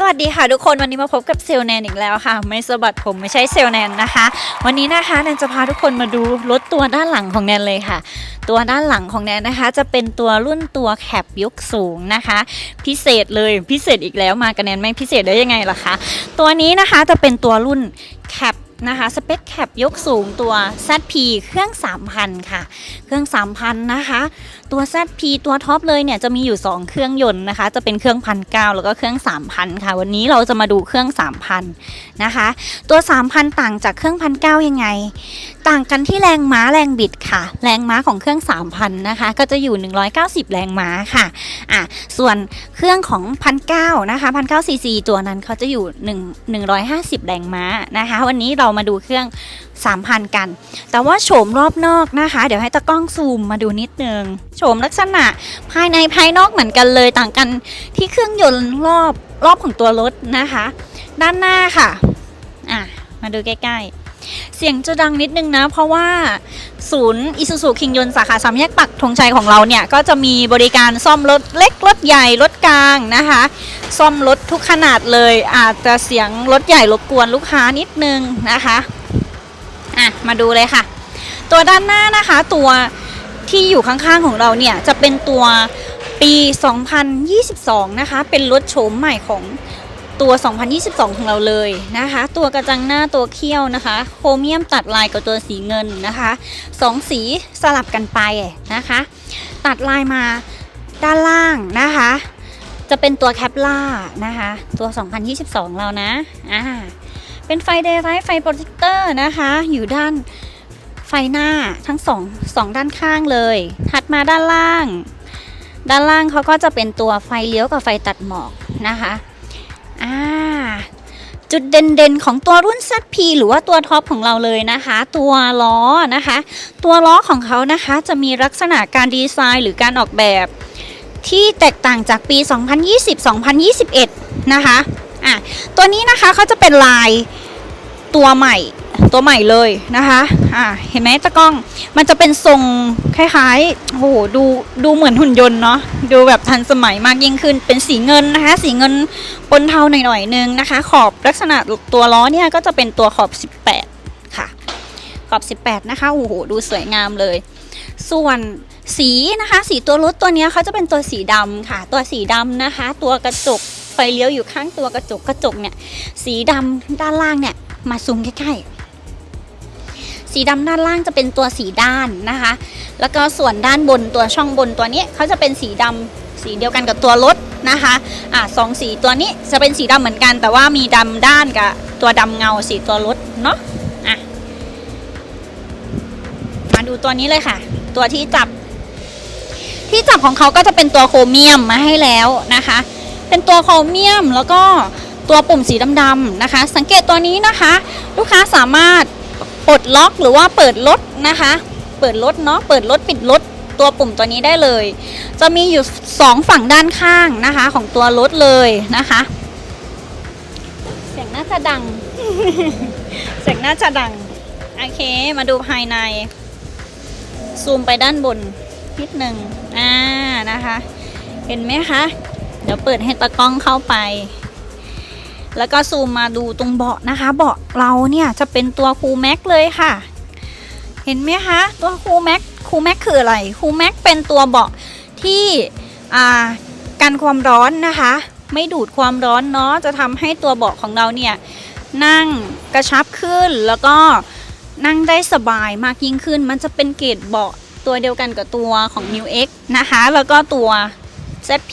สวัสดีค่ะทุกคนวันนี้มาพบกับเซลแนนอีกแล้วค่ะ ไม่สะบัดผมไม่ใช่เซลแนนนะคะ วันนี้นะคะแนนจะพาทุกคนมาดูรถตัวด้านหลังของแนนเลยค่ะ ตัวด้านหลังของแนนนะคะ จะเป็นตัวรุ่นตัวแคปยกสูงนะคะ พิเศษเลยพิเศษอีกแล้วมากับแนนไม่พิเศษได้ยังไงล่ะคะตัวนี้นะคะจะเป็นตัวรุ่นแคป นะคะสเปคแคปยกสูงตัว ZP เครื่อง 3,000 ค่ะ เครื่อง 3,000 นะคะ ตัว ZP ตัวท็อปเลยเนี่ยจะมีอยู่ 2 เครื่องยนต์นะคะ จะเป็นเครื่องพันเแล้วก็เครื่อง 3,000 ค่ะ วันนี้เราจะมาดูเครื่อง 3,000 นะคะ ตัว 3,000 ต่างจากเครื่องพันเยังไง ต่างกันที่แรงม้าแรงบิดค่ะ แรงม้าของเครื่อง 3,000 นะคะ ก็จะอยู่ 190 แรงม้าค่ะอะ ส่วนเครื่องของพันเนะคะพันเซีซีตัวนั้นเขาจะอยู่ 1 150 แรงม้านะคะ วันนี้เรามาดูเครื่อง 3,000 กัน แต่ว่าโฉมรอบนอกนะคะ เดี๋ยวให้ตะกล้องซูมมาดูนิดนึง โฉมลักษณะภายในภายนอกเหมือนกันเลย ต่างกันที่เครื่องยนต์รอบรอบของตัวรถนะคะ ด้านหน้าค่ะ อะ มาดูใกล้ๆ เสียงจะดังนิดนึงนะ เพราะว่าศูนย์อิซูซูคิงยนสาขาสามแยกปักธงชัยของเราเนี่ย ก็จะมีบริการซ่อมรถเล็ก รถใหญ่ รถกลางนะคะ ซ่อมรถทุกขนาดเลย อาจจะเสียงรถใหญ่รบกวนลูกค้านิดนึงนะคะอะมาดูเลยค่ะ ตัวด้านหน้านะคะตัวที่อยู่ข้างๆของเราเนี่ย จะเป็นตัวปี 2022 นะคะ เป็นรถโฉมใหม่ของ ตัว 2022 ของเราเลยนะคะ ตัวกระจังหน้าตัวเขี้ยวนะคะ โครเมียมตัดลายกับตัวสีเงินนะคะสองสีสลับกันไปนะคะ ตัดลายมาด้านล่างนะคะ จะเป็นตัวแคปล่านะคะ ตัว 2022 เรานะอ่าเป็นไฟเดย์ไลท์ไฟโปรเจคเตอร์นะคะ อยู่ด้านไฟหน้าทั้งสองสองด้านข้างเลย ถัดมาด้านล่าง ด้านล่างเขาก็จะเป็นตัวไฟเลี้ยวกับไฟตัดหมอกนะคะ อ่าจุดเด่นๆของตัวรุ่น ZP หรือว่าตัวท็อปของเราเลยนะคะ ตัวล้อนะคะ ตัวล้อของเขานะคะจะมีลักษณะการดีไซน์หรือการออกแบบ ที่แตกต่างจากปี 2020-2021 นะคะอะตัวนี้นะคะเขาจะเป็นลายตัวใหม่ ตัวใหม่เลยนะคะอ่าเห็นไหมตะกล้องมันจะเป็นทรงคล้ายๆโอ้โหดูดูเหมือนหุ่นยนต์เนาะดูแบบทันสมัยมากยิ่งขึ้นเป็นสีเงินนะคะ สีเงินปนเทาหน่อยๆนึงนะคะ ขอบลักษณะตัวล้อเนี่ยก็จะเป็นตัวขอบ 18 ค่ะ ขอบ 18 นะคะโอ้โหดูสวยงามเลย ส่วนสีนะคะ สีตัวรถตัวนี้เขาจะเป็นตัวสีดำค่ะ ตัวสีดำนะคะ ตัวกระจกไฟเลี้ยวอยู่ข้างตัวกระจกกระจกเนี่ย สีดำด้านล่างเนี่ย มาซูมใกล้ๆ สีดำด้านล่างจะเป็นตัวสีด้านนะคะ แล้วก็ส่วนด้านบนตัวช่องบนตัวนี้เขาจะเป็นสีดำสีเดียวกันกับตัวรถนะคะอ่าสองสีตัวนี้จะเป็นสีดำเหมือนกัน แต่ว่ามีดำด้านกับตัวดำเงาสีตัวรถเนาะอะมาดูตัวนี้เลยค่ะ ตัวที่จับ ที่จับของเขาก็จะเป็นตัวโครเมียมมาให้แล้วนะคะ เป็นตัวโครเมียมแล้วก็ตัวปุ่มสีดำๆนะคะ สังเกตตัวนี้นะคะ ลูกค้าสามารถ ปลดล็อกหรือว่าเปิดรถนะคะ เปิดรถเนาะเปิดรถปิดรถตัวปุ่มตัวนี้ได้เลย จะมีอยู่สองฝั่งด้านข้างนะคะ ของตัวรถเลยนะคะ เสียงน่าจะดัง เสียงน่าจะดัง โอเค มาดูภายใน ซูมไปด้านบนนิดหนึ่งอ่านะคะ เห็นไหมคะ เดี๋ยวเปิดให้ตะกล้องเข้าไป แล้วก็ซูมมาดูตรงเบาะนะคะ เบาะเราเนี่ยจะเป็นตัวคูแม็กเลยค่ะ เห็นไหมคะตัวคูแม็กคูแม็กคืออะไรคูแม็กเป็นตัวเบาะที่อ่ากันความร้อนนะคะ ไม่ดูดความร้อนเนาะจะทำให้ตัวเบาะของเราเนี่ยนั่งกระชับขึ้นแล้วก็นั่งได้สบายมากยิ่งขึ้น มันจะเป็นเกรดเบาะตัวเดียวกันกับตัวของ New X นะคะ แล้วก็ตัว ZP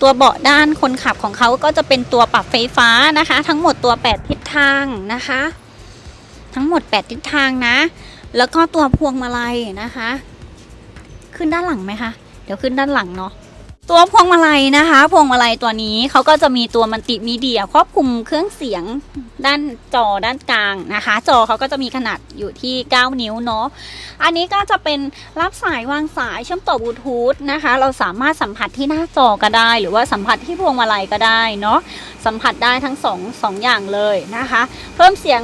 ตัวเบาะด้านคนขับของเขาก็จะเป็นตัวปรับไฟฟ้านะคะ ทั้งหมดตัว 8 ทิศทางนะคะ ทั้งหมด 8 ทิศทางนะ แล้วก็ตัวพวงมาลัยนะคะ ขึ้นด้านหลังไหมคะ เดี๋ยวขึ้นด้านหลังเนาะ ตัวพวงมาลัยนะคะ พวงมาลัยตัวนี้เขาก็จะมีตัวมัลติมีเดียครอบคลุมเครื่องเสียงด้านจอด้านกลางนะคะ จอเขาก็จะมีขนาดอยู่ที่ 9 นิ้วเนาะอันนี้ก็จะเป็นรับสายวางสายเชื่อมต่อบลูทูธนะคะ เราสามารถสัมผัสที่หน้าจอก็ได้ หรือว่าสัมผัสที่พวงมาลัยก็ได้เนาะสัมผัสได้ทั้งสองสองอย่างเลยนะคะ เพิ่มเสียง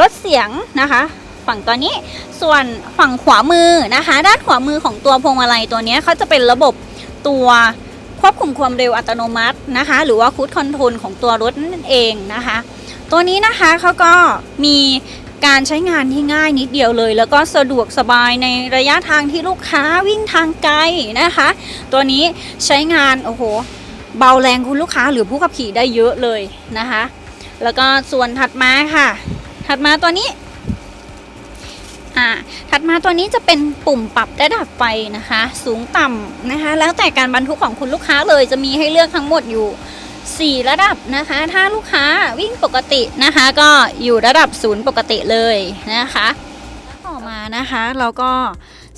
ลดเสียงนะคะฝั่งตัวนี้ส่วนฝั่งขวามือนะคะ ด้านขวามือของตัวพวงมาลัยตัวนี้เขาจะเป็นระบบ ตัวควบคุมความเร็วอัตโนมัตินะคะ หรือว่าคูดคอนโทรลของตัวรถนั่นเองนะคะ ตัวนี้นะคะเขาก็มีการใช้งานที่ง่ายนิดเดียวเลย แล้วก็สะดวกสบายในระยะทางที่ลูกค้าวิ่งทางไกลนะคะ ตัวนี้ใช้งานโอ้โหเบาแรงคุณลูกค้าหรือผู้ขับขี่ได้เยอะเลยนะคะ แล้วก็ส่วนถัดมาค่ะ ถัดมาตัวนี้ อ่าถัดมาตัวนี้จะเป็นปุ่มปรับระดับไฟนะคะ สูงต่ำนะคะ แล้วแต่การบรรทุกของคุณลูกค้าเลยจะมีให้เลือกทั้งหมดอยู่ 4 ระดับนะคะ ถ้าลูกค้าวิ่งปกตินะคะ ก็อยู่ระดับศูนย์ปกติเลยนะคะต่อมานะคะเราก็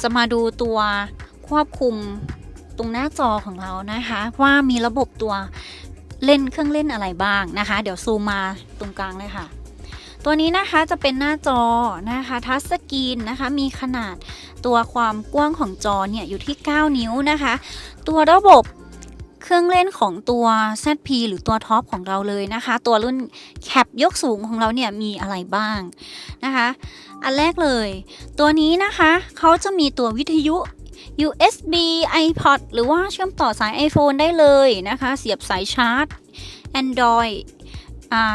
จะมาดูตัวควบคุมตรงหน้าจอของเรานะคะ ว่ามีระบบตัวเล่นเครื่องเล่นอะไรบ้างนะคะ เดี๋ยวซูมมาตรงกลางเลยค่ะ ตัวนี้นะคะจะเป็นหน้าจอนะคะทัชสกรีนนะคะมีขนาดตัวความกว้างของจอเนี่ยอยู่ที่ 9 นิ้วนะคะ ตัวระบบเครื่องเล่นของตัว ZP หรือตัวท็อปของเราเลยนะคะ ตัวรุ่นแคปยกสูงของเราเนี่ยมีอะไรบ้างนะคะ อันแรกเลย ตัวนี้นะคะเขาจะมีตัววิทยุ USB iPod หรือว่าเชื่อมต่อสาย iPhone ได้เลยนะคะ เสียบสายชาร์จ Android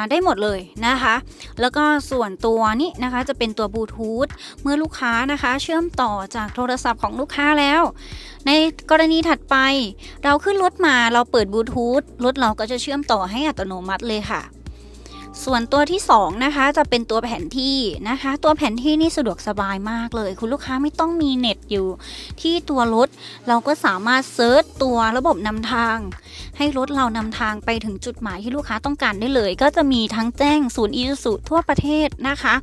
ได้หมดเลยนะคะ แล้วก็ส่วนตัวนี้นะคะจะเป็นตัวบลูทูธเมื่อลูกค้านะคะเชื่อมต่อจากโทรศัพท์ของลูกค้าแล้ว ในกรณีถัดไป เราขึ้นรถมาเราเปิดบลูทูธรถเราก็จะเชื่อมต่อให้อัตโนมัติเลยค่ะ ส่วนตัวที่2นะคะจะเป็นตัวแผนที่นะคะ ตัวแผนที่นี่สะดวกสบายมากเลย คุณลูกค้าไม่ต้องมีเน็ตอยู่ที่ตัวรถ เราก็สามารถเซิร์ชตัวระบบนำทาง ให้รถเรานำทางไปถึงจุดหมายที่ลูกค้าต้องการได้เลย ก็จะมีทั้งแจ้งศูนย์อีซูทั่วประเทศนะคะ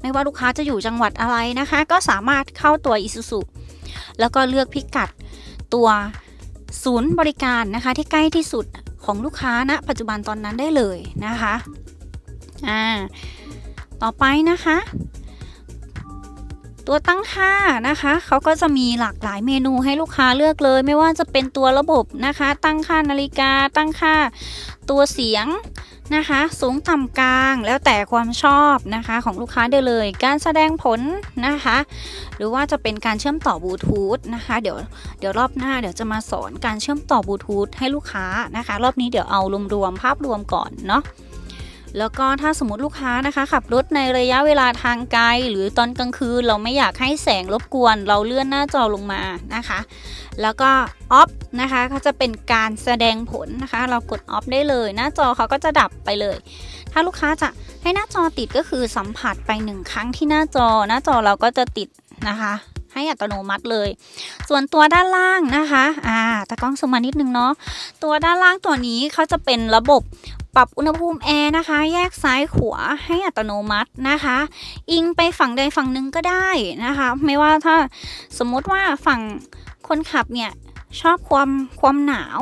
ไม่ว่าลูกค้าจะอยู่จังหวัดอะไรนะคะ ก็สามารถเข้าตัวอีซูแล้วก็เลือกพิกัดตัวศูนย์บริการนะคะที่ใกล้ที่สุดของลูกค้าณนะปัจจุบันตอนนั้นได้เลยนะคะ อ่าต่อไปนะคะ ตัวตั้งค่านะคะเขาก็จะมีหลากหลายเมนูให้ลูกค้าเลือกเลย ไม่ว่าจะเป็นตัวระบบนะคะ ตั้งค่านาฬิกา ตั้งค่าตัวเสียงนะคะ สูงต่ำกลางแล้วแต่ความชอบนะคะของลูกค้าได้เลย การแสดงผลนะคะ หรือว่าจะเป็นการเชื่อมต่อบลูทูธนะคะ เดี๋ยวเดี๋ยวรอบหน้าเดี๋ยวจะมาสอนการเชื่อมต่อบลูทูธให้ลูกค้านะคะ รอบนี้เดี๋ยวเอารวมๆภาพรวมก่อนเนาะ แล้วก็ถ้าสมมติลูกค้านะคะขับรถในระยะเวลาทางไกล หรือตอนกลางคืนเราไม่อยากให้แสงรบกวน เราเลื่อนหน้าจอลงมานะคะ แล้วก็ออฟนะคะเขาจะเป็นการแสดงผลนะคะ เรากดออฟได้เลย หน้าจอเขาก็จะดับไปเลย ถ้าลูกค้าจะให้หน้าจอติดก็คือสัมผัสไปหนึ่งครั้งที่หน้าจอ หน้าจอเราก็จะติดนะคะ ให้อัตโนมัติเลย ส่วนตัวด้านล่างนะคะอ่าตากล้องสมมานิดนึงเนาะตัวด้านล่างตัวนี้เขาจะเป็นระบบปรับอุณหภูมิแอร์นะคะ แยกซ้ายขวาให้อัตโนมัตินะคะ อิงไปฝั่งใดฝั่งหนึ่งก็ได้นะคะ ไม่ว่าถ้าสมมติว่าฝั่งคนขับเนี่ยชอบความความหนาว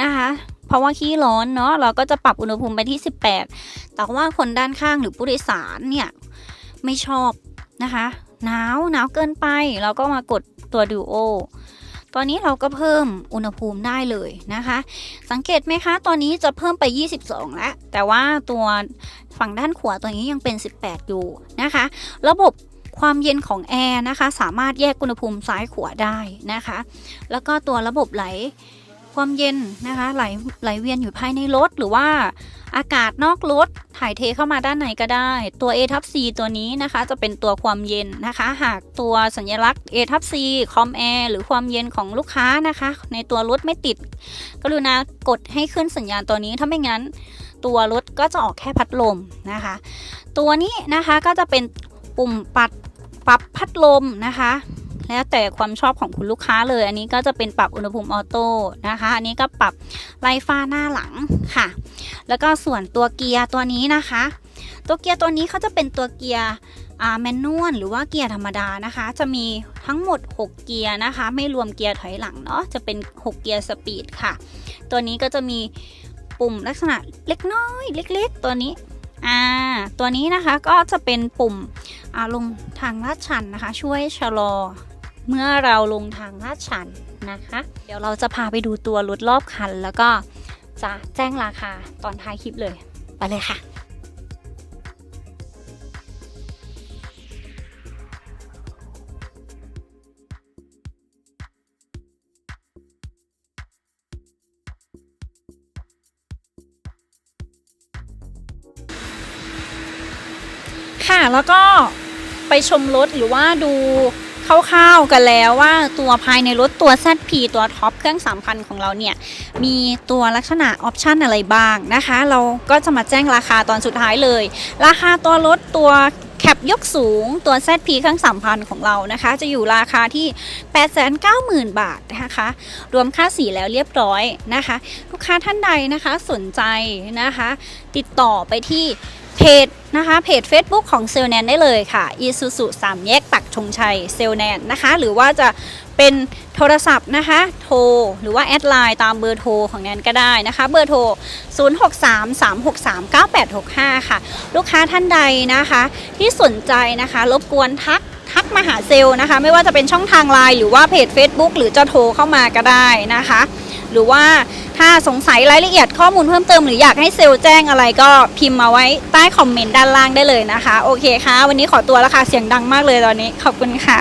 นะคะเพราะว่าขี้ร้อนเนาะเราก็จะปรับอุณหภูมิไปที่ 18 แต่ว่าคนด้านข้างหรือผู้โดยสารเนี่ยไม่ชอบนะคะ หนาวหนาวเกินไป เราก็มากดตัวดูโอตอนนี้เราก็เพิ่มอุณหภูมิได้เลยนะคะ สังเกตไหมคะ ตอนนี้จะเพิ่มไป 22 แล้ว แต่ว่าตัวฝั่งด้านขวาตัวนี้ยังเป็น 18 อยู่นะคะ ระบบความเย็นของแอร์นะคะ สามารถแยกอุณหภูมิซ้ายขวาได้นะคะ แล้วก็ตัวระบบไหล ความเย็นนะคะไหลไหลเวียนอยู่ภายในรถหรือว่าอากาศนอกรถถ่ายเทเข้ามาด้านในก็ได้ ตัว A ทับ C ตัวนี้นะคะจะเป็นตัวความเย็นนะคะ หากตัวสัญลักษณ์ A ทับ C คอมแอร์หรือความเย็นของลูกค้านะคะ ในตัวรถไม่ติด กรุณากดให้ขึ้นสัญญาณตัวนี้ถ้าไม่งั้น ตัวรถก็จะออกแค่พัดลมนะคะ ตัวนี้นะคะก็จะเป็นปุ่มปัดปรับพัดลมนะคะ แล้วแต่ความชอบของคุณลูกค้าเลย อันนี้ก็จะเป็นปรับอุณหภูมิออโต้นะคะ อันนี้ก็ปรับไลฟ้าหน้าหลังค่ะ แล้วก็ส่วนตัวเกียร์ตัวนี้นะคะ ตัวเกียร์ตัวนี้เขาจะเป็นตัวเกียร์อ่าแมนนวลหรือว่าเกียร์ธรรมดานะคะ จะมีทั้งหมด 6 เกียร์นะคะ ไม่รวมเกียร์ถอยหลังเนาะจะเป็น 6 เกียร์สปีดค่ะ ตัวนี้ก็จะมีปุ่มลักษณะเล็กน้อยเล็ก ๆ ตัวนี้อ่าตัวนี้นะคะก็จะเป็นปุ่มอ่าลงทางลาดชันนะคะ ช่วยชะลอ เมื่อเราลงทางลาดชันนะคะ เดี๋ยวเราจะพาไปดูตัวรถรอบคัน แล้วก็จะแจ้งราคาตอนท้ายคลิปเลย ไปเลยค่ะค่ะแล้วก็ไปชมรถหรือว่าดู คร่าวๆกันแล้วว่าตัวภายในรถตัว ZP ตัวท็อปเครื่อง 3,000 ของเราเนี่ย มีตัวลักษณะออปชันอะไรบ้างนะคะ เราก็จะมาแจ้งราคาตอนสุดท้ายเลย ราคาตัวรถตัวแคปยกสูงตัว ZP เครื่อง3,000 ของเรานะคะ จะอยู่ราคาที่ 890,000 บาทนะคะ รวมค่าสีแล้วเรียบร้อยนะคะ ลูกค้าท่านใดนะคะสนใจนะคะ ติดต่อไปที่เพจนะคะเพจ Facebook ของเซลแนนได้เลยค่ะ Isuzu 3แยกปัก ธงชัยเซลแนนนะคะ หรือว่าจะเป็นโทรศัพท์นะคะ โทร หรือว่าแอดไลน์ตามเบอร์โทรของแนนก็ได้นะคะ เบอร์โทร 0633639865 ค่ะ ลูกค้าท่านใดนะคะ ที่สนใจนะคะ รบกวนทักทักมาหาเซลนะคะ ไม่ว่าจะเป็นช่องทางไลน์หรือว่าเพจ Facebook หรือจะโทรเข้ามาก็ได้นะคะ หรือว่า ถ้าสงสัยรายละเอียดข้อมูลเพิ่มเติมหรืออยากให้เซลล์แจ้งอะไรก็พิมพ์มาไว้ใต้คอมเมนต์ด้านล่างได้เลยนะคะ โอเคค่ะ วันนี้ขอตัวแล้วค่ะ เสียงดังมากเลยตอนนี้ ขอบคุณค่ะ